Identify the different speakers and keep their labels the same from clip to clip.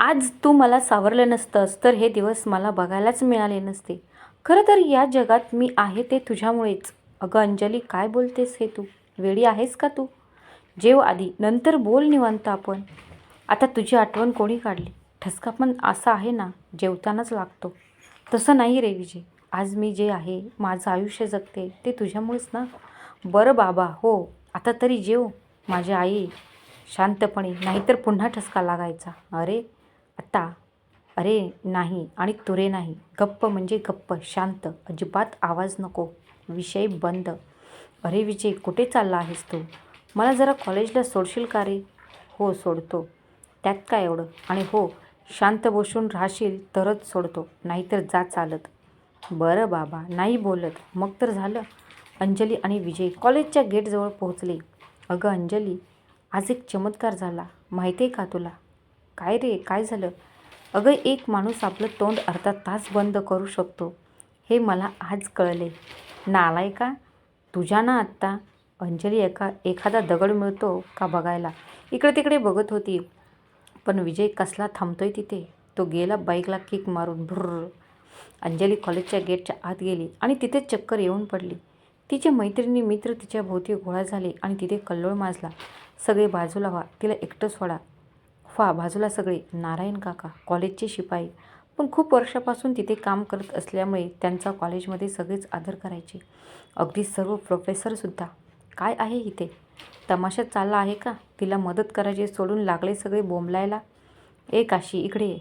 Speaker 1: आज तू मला सावरलं नसतंस तर हे दिवस मला बघायलाच मिळाले नसते. खरं तर या जगात मी आहे ते तुझ्यामुळेच. अगं अंजली काय बोलतेस हे तू? वेडी आहेस का तू? जेव आधी नंतर बोल निवांत आपण. आता तुझी आठवण कोणी काढली? ठसका पण असा आहे ना जेवतानाच लागतो. तसं नाही रे विजय. आज मी जे आहे माझं आयुष्य जगते ते तुझ्यामुळेच ना? बरं बाबा हो. आता तरी जेव माझी आई. शांतपणे नाहीतर पुन्हा ठसका लागायचा. अरे आता? अरे नाही आणि तुरे नाही. गप्प म्हणजे गप्प. शांत. अजिबात आवाज नको. विषय बंद. अरे विजय कुठे चालला आहेस तू? मला जरा कॉलेजला सोडशील का रे? हो सोडतो. त्यात काय एवढं? आणि हो शांत बसून राहशील तरच सोडतो. नाहीतर जा चालत. बरं बाबा नाही बोलत. मग तर झालं. अंजली आणि विजय कॉलेजच्या गेटजवळ पोहोचले. अगं अंजली आज एक चमत्कार झाला. माहिती आहे का तुला? काय रे? काय झालं? अगं एक माणूस आपलं तोंड अर्धा तास बंद करू शकतो. हे मला आज कळले. नालाय का? तुझ्या ना आत्ता? अंजली एका एखादा दगड मिळतो का बघायला? इकडे तिकडे बघत होती. पण विजय कसला थांबतोय तिथे? तो गेला बाईकला किक मारून. भुर्र. अंजली कॉलेजच्या गेटच्या आत गेली आणि तिथे चक्कर येऊन पडली. तिचे मैत्रिणी मित्र तिच्या भोवती गोळा झाले आणि तिथे कल्लोळ माजला. सगळे बाजूला व्हा. तिला एकटं सोडा. फा बाजूला सगळे नारायण काका कॉलेजचे शिपाई. पण खूप वर्षापासून तिथे काम करत असल्यामुळे त्यांचा कॉलेजमध्ये सगळेच आदर करायचे. अगदी सर्व प्रोफेसरसुद्धा काय आहे इथे? तमाशा चालला आहे का? तिला मदत करायची सोडून लागले सगळे बोंबलायला? ए काशी इकडे ये.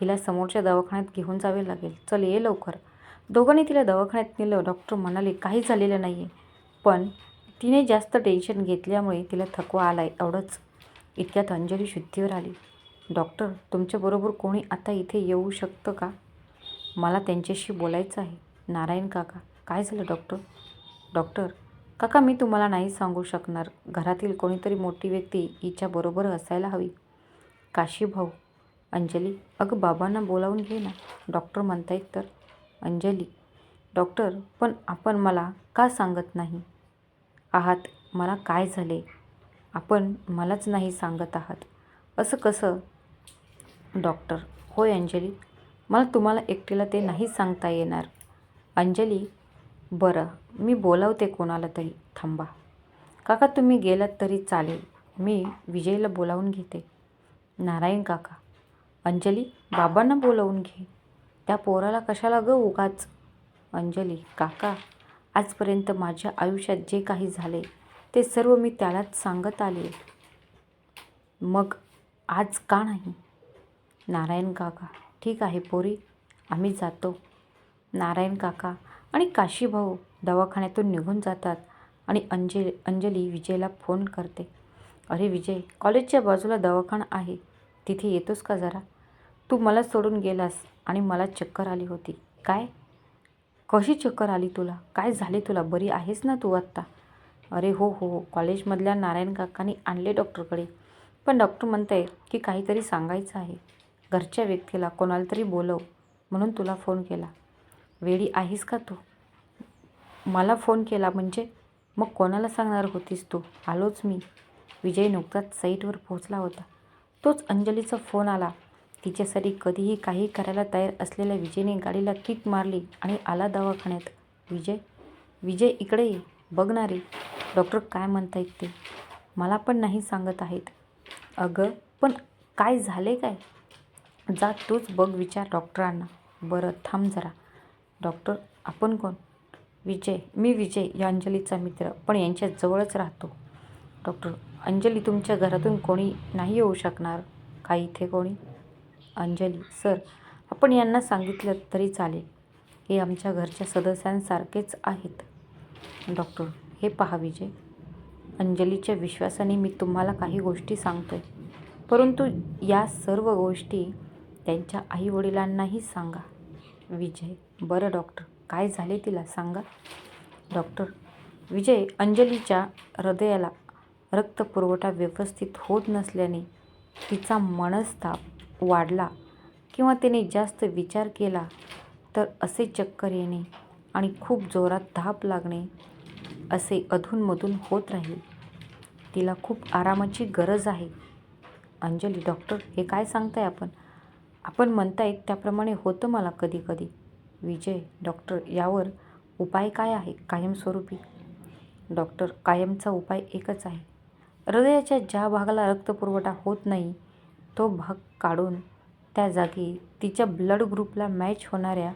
Speaker 1: हिला समोरच्या दवाखान्यात घेऊन जावे लागेल. चल ये लवकर. दोघांनी तिला दवाखान्यात नेलं. डॉक्टर म्हणाले काही झालेलं नाही आहे पण तिने जास्त टेन्शन घेतल्यामुळे तिला थकवा आला आहे एवढंच. इतक्यात अंजली शुद्धीवर आली. डॉक्टर तुमच्याबरोबर कोणी आता इथे येऊ शकतं का? मला त्यांच्याशी बोलायचं आहे. नारायण काका. काय झालं डॉक्टर? डॉक्टर काका मी तुम्हाला नाही सांगू शकणार. घरातील कोणीतरी मोठी व्यक्ती हिच्याबरोबर असायला हवी. काशी भाऊ अंजली अगं बाबांना बोलावून घे ना. डॉक्टर म्हणतायत तर. अंजली डॉक्टर पण आपण मला का सांगत नाही? आहात मला काय झाले? आपण मलाच नाही सांगत आहात. असं कसं? डॉक्टर होय अंजली मला तुम्हाला एकटीला ते नाही सांगता येणार. अंजली बरं मी बोलावते कोणाला तरी थांबा. काका तुम्ही गेलात तरी चालेल मी विजयला बोलावून घेते. नारायण काका अंजली बाबांना बोलावून घे. त्या पोराला कशाला ग उगाच? अंजली काका आजपर्यंत माझ्या आयुष्यात जे काही झाले ते सर्व मी त्यालाच सांगत आले. मग आज का नाही? नारायण काका ठीक आहे पोरी आम्ही जातो. नारायण काका आणि काशीभाऊ दवाखान्यातून निघून जातात आणि अंजली अंजली विजयला फोन करते. अरे विजय कॉलेजच्या बाजूला दवाखाना आहे. तिथे येतोस का जरा? तू मला सोडून गेलास आणि मला चक्कर आली होती. काय? कशी चक्कर आली तुला? काय झाले तुला? बरी आहेस ना तू आत्ता? अरे हो हो हो कॉलेजमधल्या नारायण काकांनी आणले डॉक्टरकडे. पण डॉक्टर म्हणत आहे की काहीतरी सांगायचं आहे. घरच्या व्यक्तीला कोणाला तरी बोलव म्हणून तुला फोन केला. वेळी आहेस का तू? मला फोन केला म्हणजे? मग कोणाला सांगणार होतीस तू? आलोच मी. विजय नुकताच साईटवर पोहोचला होता. तोच अंजलीचा फोन आला. तिच्यासाठी कधीही काही करायला तयार असलेल्या विजयने गाडीला किक मारली आणि आला दवाखान्यात. विजय? विजय इकडे ये. बघणारे. डॉक्टर काय म्हणतायत ते? मला पण नाही सांगत आहेत. अगं पण काय झाले काय? जा तूच बघ विचार डॉक्टरांना. बरं थांब जरा. डॉक्टर आपण कोण? विजय मी विजय या अंजलीचा मित्र. पण यांच्या जवळच राहतो. डॉक्टर अंजली तुमच्या घरातून कोणी नाही येऊ शकणार? का इथे कोणी? अंजली सर आपण यांना सांगितलं तरी चालेल. हे आमच्या घरच्या सदस्यांसारखेच आहेत. डॉक्टर हे पहा विजय. अंजलीच्या विश्वासाने मी तुम्हाला काही गोष्टी सांगतो आहे परंतु या सर्व गोष्टी त्यांच्या आईवडिलांनाही सांगा. विजय बरं डॉक्टर काय झाले तिला सांगा. डॉक्टर विजय अंजलीच्या हृदयाला रक्तपुरवठा व्यवस्थित होत नसल्याने तिचा मनस्ताप वाढला किंवा तिने जास्त विचार केला तर असे चक्कर येणे आणि खूप जोरात धाप लागणे असे अधूनमधून होत राहील. तिला खूप आरामाची गरज आहे. अंजली डॉक्टर हे काय सांगताय आपण? आपण म्हणतायत त्याप्रमाणे होतं मला कधी कधी विजय डॉक्टर यावर उपाय काय आहे? कायमस्वरूपी. डॉक्टर कायमचा उपाय एकच आहे. हृदयाच्या ज्या भागाला रक्तपुरवठा होत नाही तो भाग काढून त्या जागी तिच्या ब्लड ग्रुपला मॅच होणाऱ्या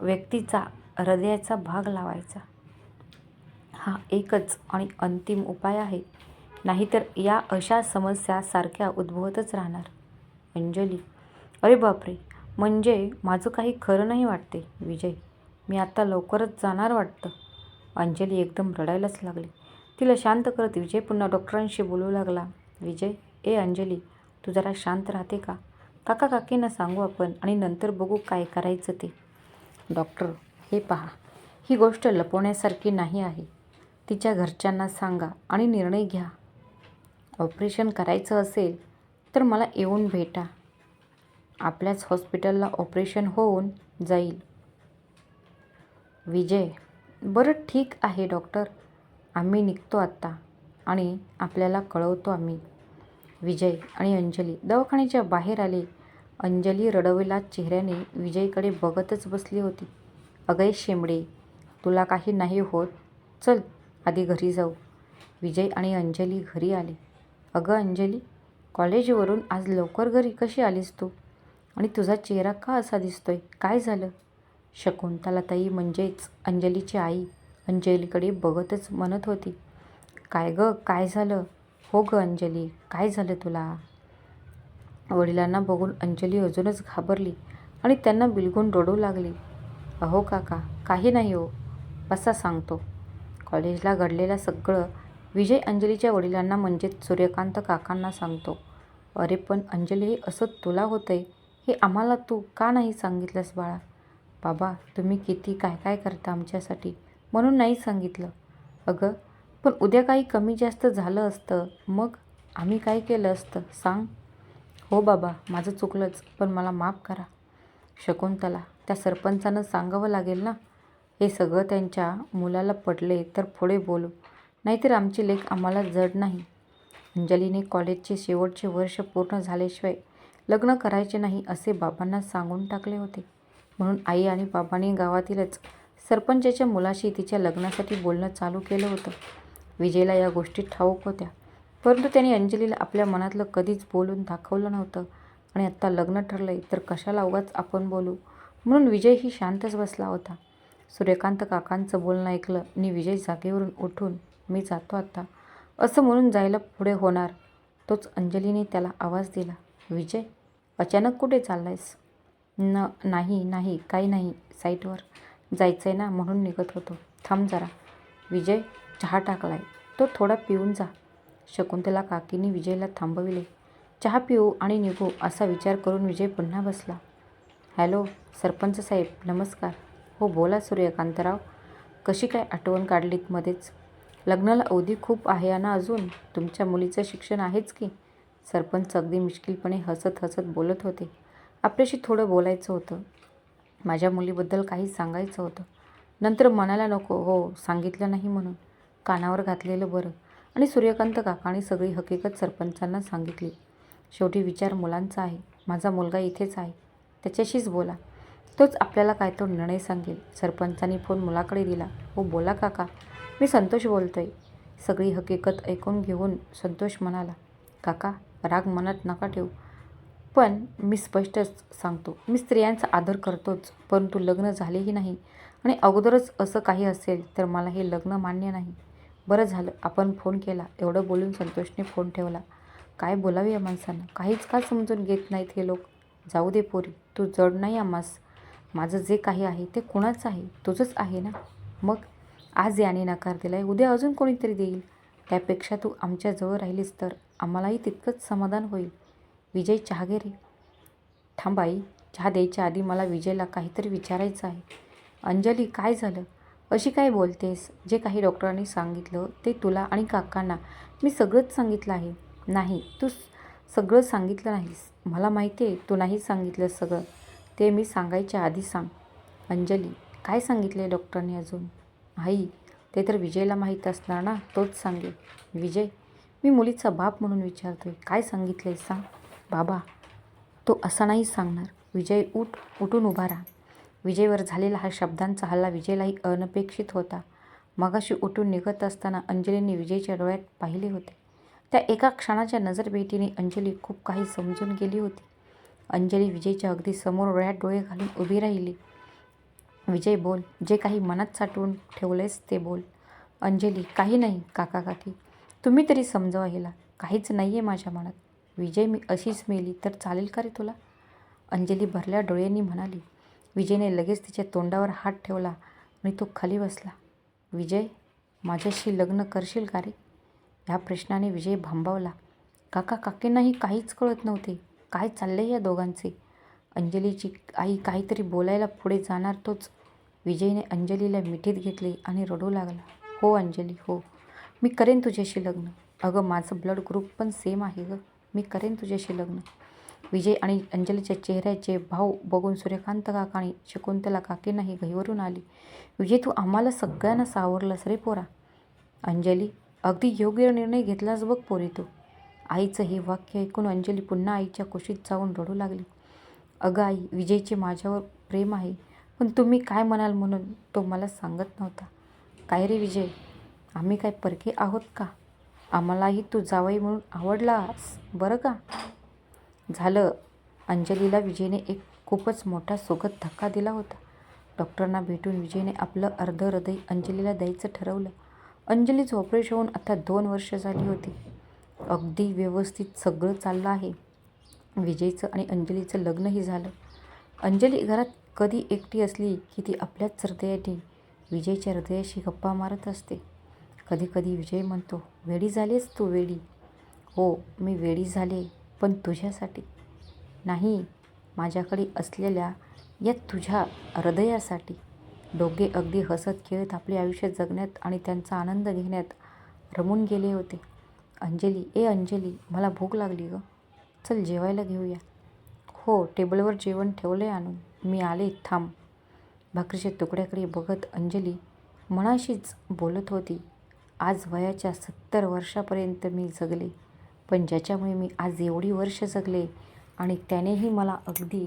Speaker 1: व्यक्तीचा हृदयाचा भाग लावायचा. हा एकच आणि अंतिम उपाय आहे. नाहीतर या अशा समस्या सारख्या उद्भवतच राहणार. अंजली अरे बापरे म्हणजे माझं काही खरं नाही वाटते विजय. मी आत्ता लवकरच जाणार वाटतं. अंजली एकदम रडायलाच लागली. तिला शांत करत विजय पुन्हा डॉक्टरांशी बोलू लागला. विजय ए अंजली तू जरा शांत राहते का? काका काकींना सांगू आपण आणि नंतर बघू काय करायचं ते. डॉक्टर हे पहा ही गोष्ट लपवण्यासारखी नाही आहे. तिच्या घरच्यांना सांगा आणि निर्णय घ्या. ऑपरेशन करायचं असेल तर मला येऊन भेटा. आपल्याच हॉस्पिटलला ऑपरेशन होऊन जाईल. विजय बरं ठीक आहे डॉक्टर. आम्ही निघतो आत्ता आणि आपल्याला कळवतो आम्ही. विजय आणि अंजली दवाखान्याच्या बाहेर आले. अंजली रडवेला चेहऱ्याने विजयकडे बघतच बसली होती. अगय शेंबडे तुला काही नाही होत. चल आधी घरी जाऊ. विजय आणि अंजली घरी आले. अगं अंजली कॉलेजवरून आज लवकर घरी कशी आलीस तू? आणि तुझा चेहरा का असा दिसतोय? काय झालं? शकुंतला ताई म्हणजेच अंजलीची आई अंजलीकडे बघतच म्हणत होती. काय गं काय झालं? हो गं अंजली काय झालं तुला? वडिलांना बघून अंजली अजूनच घाबरली आणि त्यांना बिलगून रडू लागली. अहो काका काही नाही हो बसा सांगतो. कॉलेजला घडलेलं सगळं विजय अंजलीच्या वडिलांना म्हणजेच सूर्यकांत काकांना सांगतो. अरे पण अंजली असं तुला होतंय? हे आम्हाला तू का नाही सांगितलंस बाळा? बाबा तुम्ही किती काय काय करता आमच्यासाठी? म्हणून नाही सांगितलं. अगं पण उद्या काही कमी जास्त झालं असतं. मग आम्ही काय केलं असतं? सांग. हो बाबा माझं चुकलंच पण मला माफ करा. शकुंतला त्या सरपंचानं सांगावं लागेल ना? हे सगळं त्यांच्या मुलाला पडले तर पुढे बोलू. नाहीतर आमची लेख आम्हाला जड नाही. अंजलीने कॉलेजचे शेवटचे वर्ष पूर्ण झाल्याशिवाय लग्न करायचे नाही असे बाबांना सांगून टाकले होते. म्हणून आई आणि बाबांनी गावातीलच सरपंचाच्या मुलाशी तिच्या लग्नासाठी बोलणं चालू केलं होतं. विजयला या गोष्टी ठाऊक होत्या. परंतु त्याने अंजलीला आपल्या मनातलं कधीच बोलून दाखवलं नव्हतं. आणि आत्ता लग्न ठरलंय तर कशाला उगाच आपण बोलू? म्हणून विजयही शांतच बसला होता. सूर्यकांत काकांचं बोलणं ऐकलं. आणि विजय जागेवरून उठून मी जातो आता. असं म्हणून जायला पुढे होणार. तोच अंजलीने त्याला आवाज दिला. विजय अचानक कुठे चाललायस? न नाही नाही काही नाही. साईटवर जायचं आहे ना म्हणून निघत होतो. थांब जरा. विजय चहा टाकलाय. तो थोडा पिऊन जा. शकुंतला काकीने विजयला थांबविले. चहा पिऊ आणि निघू असा विचार करून विजय पुन्हा बसला. हॅलो सरपंच साहेब नमस्कार. हो बोला सूर्यकांतराव. कशी काय आठवण काढलीत मध्येच? लग्नाला अवधी खूप आहे ना अजून? तुमच्या मुलीचं शिक्षण आहेच की? सरपंच अगदी मिश्किलपणे हसत हसत बोलत होते. आपल्याशी थोडं बोलायचं होतं. माझ्या मुलीबद्दल काही सांगायचं होतं. नंतर मनाला नको हो सांगितलं नाही म्हणून. कानावर घातलेलं बरं. आणि सूर्यकांत काकाने सगळी हकीकत सरपंचांना सांगितली. शेवटी विचार मुलांचा आहे. माझा मुलगा इथेच आहे. त्याच्याशीच बोला. तोच आपल्याला काय तो निर्णय सांगेल. सरपंचाने फोन मुलाकडे दिला. हो बोला काका. मी संतोष बोलतोय. सगळी हकीकत ऐकून घेऊन संतोष म्हणाला काका राग मनात नका ठेवू. पण मी स्पष्टच सांगतो. मी स्त्रियांचा आदर करतोच परंतु लग्न झालेही नाही. आणि अगोदरच असं काही असेल तर मला हे लग्न मान्य नाही. बरं झालं. आपण फोन केला. एवढं बोलून संतोषने फोन ठेवला. काय बोलावे या माणसानं? काहीच का समजून घेत नाहीत हे लोक? जाऊ दे पोरी. तू जड नाही आम्हास माझं जे काही आहे ते कुणाचं आहे तुझंच आहे ना? मग आज याने नकार दिला आहे उद्या अजून कोणीतरी देईल. त्यापेक्षा तू आमच्याजवळ राहिलीस तर आम्हालाही तितकंच समाधान होईल. विजय चहा घे रे. थांबाई चहा द्यायच्या आधी मला विजयला काहीतरी विचारायचं आहे. अंजली काय झालं? अशी काय बोलतेस? जे काही डॉक्टरांनी सांगितलं ते तुला आणि काकांना मी सगळंच सांगितलं आहे. नाही तू सगळं सांगितलं नाहीस. मला माहिती आहे तू नाही सांगितलं सगळं. ते मी सांगायच्या आधी सांग. अंजली काय सांगितले डॉक्टरांनी अजून? आई ते तर विजयला माहीत असणार ना तोच सांगेल. विजय मी मुलीचा बाप म्हणून विचारतोय. काय सांगितलं आहे सांग. बाबा तो असा नाही सांगणार. विजय उठ उठून उभा राहा. विजयवर झालेला हा शब्दांचा हल्ला विजयलाही अनपेक्षित होता. मगाशी उठून निघत असताना अंजलीने विजयच्या डोळ्यात पाहिले होते. त्या एका क्षणाच्या नजरभेटीने अंजली खूप काही समजून गेली होती. अंजली विजयच्या अगदी समोर डोळ्यात डोळे घालून उभी राहिली. विजय बोल जे काही मनात साठवून ठेवलेस ते बोल. अंजली काही नाही काका काकी. तुम्ही तरी समजावा हिला. काहीच नाही आहे माझ्या मनात. विजय मी अशीच मेली तर चालेल का रे तुला? अंजली भरल्या डोळ्यांनी म्हणाली. विजयने लगेच तिच्या तोंडावर हात ठेवला. आणि तो खाली बसला. विजय माझ्याशी लग्न करशील का रे? ह्या प्रश्नाने विजय भांबावला. काका काकींनाही काहीच कळत नव्हते. काय चाललंय या दोघांचे? अंजलीची आई काहीतरी बोलायला पुढे जाणार तोच. विजयने अंजलीला मिठीत घेतले आणि रडू लागला. हो अंजली हो. मी करेन तुझ्याशी लग्न. अगं माझं ब्लड ग्रुप पण सेम आहे गं. मी करेन तुझ्याशी लग्न. विजय आणि अंजलीच्या चेहऱ्याचे भाव बघून सूर्यकांत काका आणि शकुंतला काकीनाही घहीवरून आली. विजय तू आम्हाला सगळ्यांना सावरलंस रे पोरा. अंजली अगदी योग्य निर्णय घेतलास बघ पोरी तू. आईचं हे वाक्य ऐकून अंजली पुन्हा आईच्या कुशीत जाऊन रडू लागली. अगं आई विजयचे माझ्यावर प्रेम आहे पण तुम्ही काय म्हणाल म्हणून तो मला सांगत नव्हता. काय रे विजय आम्ही काय परके आहोत का? आम्हालाही तू जावई म्हणून आवडलास बरं का? झालं. अंजलीला विजयने एक खूपच मोठा सुखद धक्का दिला होता. डॉक्टरांना भेटून विजयने आपलं अर्ध हृदय अंजलीला द्यायचं ठरवलं. अंजलीचं ऑपरेशन होऊन आता दोन वर्ष झाली होती. अगदी व्यवस्थित सगळं चाललं आहे. विजयचं आणि अंजलीचं लग्नही झालं. अंजली घरात कधी एकटी असली की ती आपल्याच हृदयाने विजयच्या हृदयाशी गप्पा मारत असते. कधी कधी विजय म्हणतो वेडी झालीस तू वेडी. हो मी वेडी झाले पण तुझ्यासाठी. नाही माझ्याकडे असलेल्या या तुझ्या हृदयासाठी. दोघे अगदी हसत खेळत आपले आयुष्य जगण्यात आणि त्यांचा आनंद घेण्यात रमून गेले होते. अंजली ए अंजली मला भूक लागली गं. चल जेवायला घेऊया. हो टेबलवर जेवण ठेवलं आहे आणून. मी आले थांब. भाकरीच्या तुकड्याकडे बघत अंजली मनाशीच बोलत होती आज वयाच्या सत्तर वर्षापर्यंत मी जगले पण ज्याच्यामुळे मी आज एवढी वर्ष जगले आणि त्यानेही मला अगदी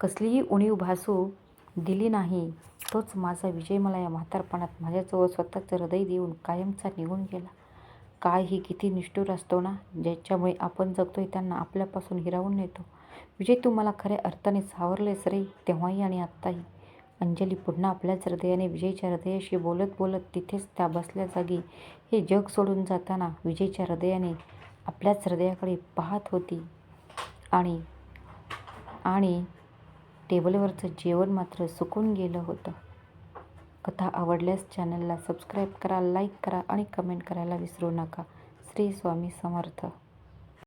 Speaker 1: कसलीही उणीव भासू दिली नाही तोच माझा विजय मला या म्हातारपणात माझ्याजवळ स्वतःचं हृदय देऊन कायमचा निघून गेला. काय ही किती निष्ठुर असतो ना? ज्याच्यामुळे आपण जगतोय त्यांना आपल्यापासून हिरावून नेतो. विजय तू मला खऱ्या अर्थाने सावरलेस रे तेव्हाही आणि आत्ताही. अंजली पुन्हा आपल्याच हृदयाने विजयच्या हृदयाशी बोलत बोलत तिथेच त्या बसल्या जागी. हे जग सोडून जाताना विजयच्या हृदयाने आपल्याच हृदयाकडे पाहत होती. आणि आणि टेबलवरचं जेवण मात्र सुकून गेलं होतं. कथा आवडल्यास चॅनलला सबस्क्राईब करा लाईक करा आणि कमेंट करायला विसरू नका. श्री स्वामी समर्थ.